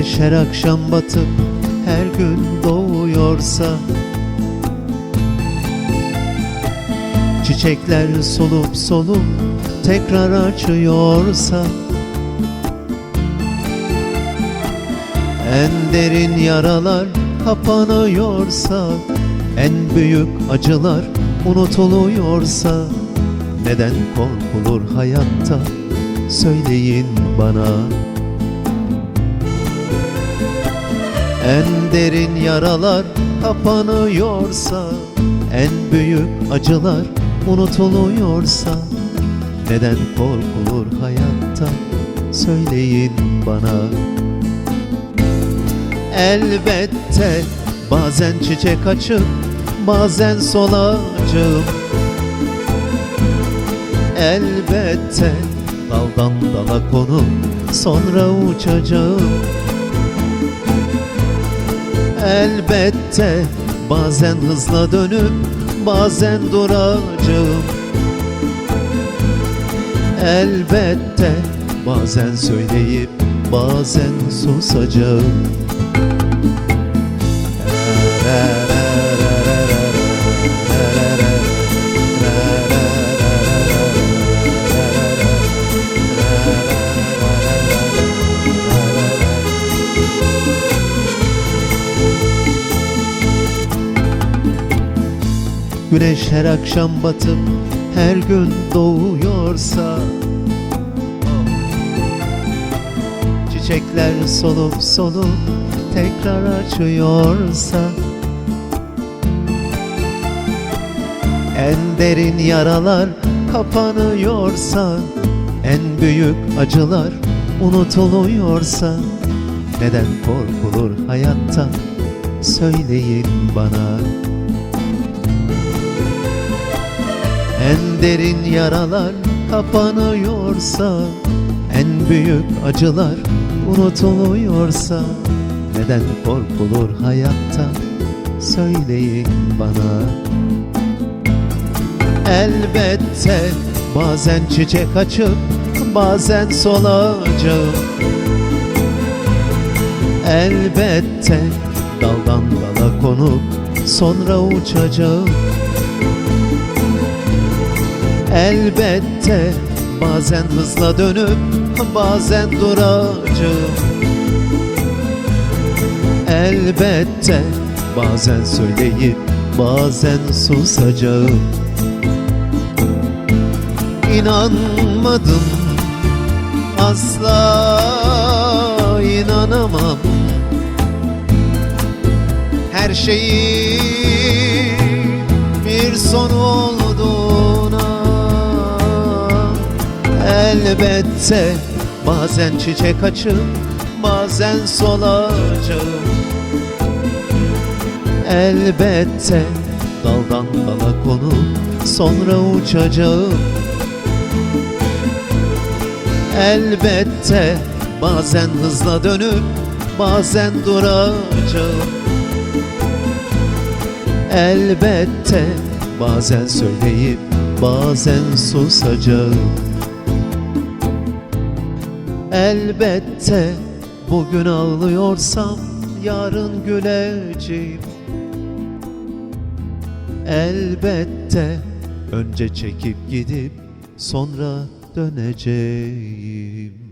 Güneş her akşam batıp her gün doğuyorsa. Çiçekler solup solup tekrar açıyorsa. En derin yaralar kapanıyorsa En büyük acılar unutuluyorsa. Neden korkulur hayatta? Söyleyin bana En derin yaralar kapanıyorsa En büyük acılar unutuluyorsa Neden korkulur hayatta söyleyin bana. Elbette bazen çiçek açıp bazen solacağım Elbette daldan dala konup sonra uçacağım Elbette bazen hızla dönüp bazen duracağım. Elbette bazen söyleyip bazen susacağım Güneş her akşam batıp her gün doğuyorsa Çiçekler solup solup tekrar açıyorsa En derin yaralar kapanıyorsa En büyük acılar unutuluyorsa Neden korkulur hayatta söyleyin bana derin yaralar kapanıyorsa En büyük acılar unutuluyorsa Neden korkulur hayatta söyleyin bana. Elbette bazen çiçek açıp bazen solacağım Elbette daldan dala konup sonra uçacağım Elbette bazen hızla dönüp bazen duracağım Elbette bazen söyleyip bazen susacağım İnanmadım asla inanamam. Her şeyin bir sonu Elbette bazen çiçek açıp bazen solacağım Elbette daldan dala konup sonra uçacağım. Elbette bazen hızla dönüp bazen duracağım. Elbette bazen söyleyip bazen susacağım Elbette bugün ağlıyorsam yarın güleceğim. Elbette önce çekip gidip sonra döneceğim